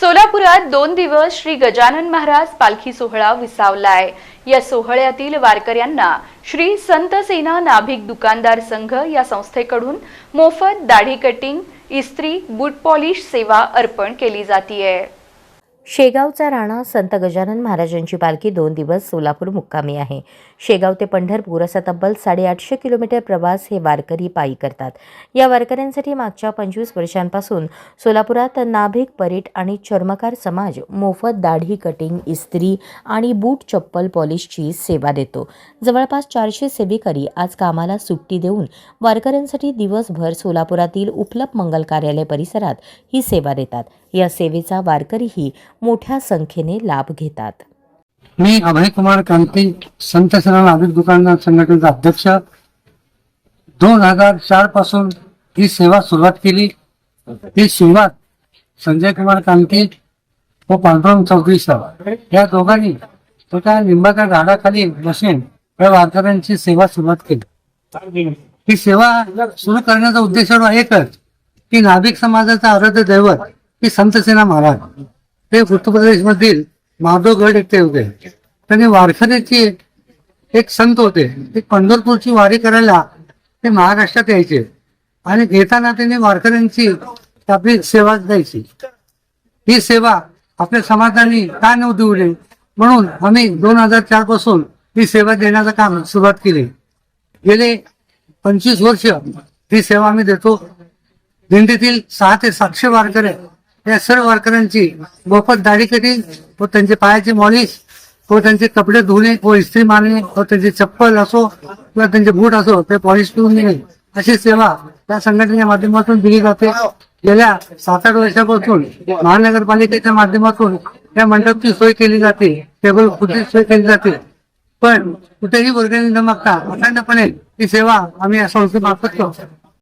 सोलापुरात दोन दिवस श्री गजानन महाराज पालखी सोहळा विसावलाय. या सोहळ्यातील वारकऱ्यांना श्री संत सेना नाभिक दुकानदार संघ या संस्थेकडून मोफत दाढी कटिंग इस्त्री बूट पॉलिश सेवा अर्पण केली जातीये. शेगावचा राणा संत गजानन महाराजांची पालखी दोन दिवस सोलापूर मुक्कामी आहे. शेगाव ते पंढरपूर असा तब्बल साडेआठशे किलोमीटर प्रवास हे वारकरी पायी करतात. या वारकऱ्यांसाठी मागच्या पंचवीस वर्षांपासून सोलापुरात नाभिक परीट आणि चर्मकार समाज मोफत दाढी कटिंग इस्त्री आणि बूट चप्पल पॉलिशची सेवा देतो. जवळपास चारशे सेवेकरी आज कामाला सुट्टी देऊन वारकऱ्यांसाठी दिवसभर सोलापुरातील उपलब्ध मंगल कार्यालय परिसरात ही सेवा देतात. या सेवेचा वारकरीही मोठ्या संख्येने लाभ घेतात. मी अभय कुमार कांती संत सेना नागरिक दुकानदार संघटनेचा अध्यक्ष. दोन हजार चारपासून ही सेवा सुरुवात केली. ही सुरुवात संजय कुमार कांती व पांडुरंग चौधरी सर या दोघांनी स्वतः लिंबाच्या झाडाखाली बसून या वारकऱ्यांची सेवा सुरुवात केली. ही सेवा सुरू करण्याचा उद्देश एकच की नाभिक समाजाचा आराध्य दैवत की संतसेना महाराज ते उत्तर प्रदेश मधील माधवगड येथे होते. त्यांनी वारकऱ्याची एक संत होते. ते पंढरपूरची वारी करायला ते महाराष्ट्रात यायचे. आणि घेताना त्यांनी वारकऱ्यांची आपली सेवा द्यायची. ही सेवा आपल्या समाजाने का न देऊ म्हणून आम्ही दोन हजार चारपासून ही सेवा देण्याचं काम सुरुवात केली. गेले पंचवीस वर्ष ही सेवा आम्ही देतो. दिंडीतील सहा ते सातशे वारकरी या सर्व वारकऱ्यांची मोफत दाढी कटिंग व त्यांचे पायाची मॉलिश व त्यांचे कपडे धुणे व इस्त्री मारणे व त्यांची चप्पल असो किंवा त्यांचे बूट असो ते पॉलिश करून देणे अशी सेवा त्या संघटनेच्या माध्यमातून दिली जाते. गेल्या सात आठ वर्षापासून महानगरपालिकेच्या माध्यमातून या मंडपची सोय केली जाते. टेबल खुर्ची सोय केली जाते. पण कुठेही वर्गणी न मागता अखंडपणे ही सेवा आम्ही या संस्थेमार्फत करतो.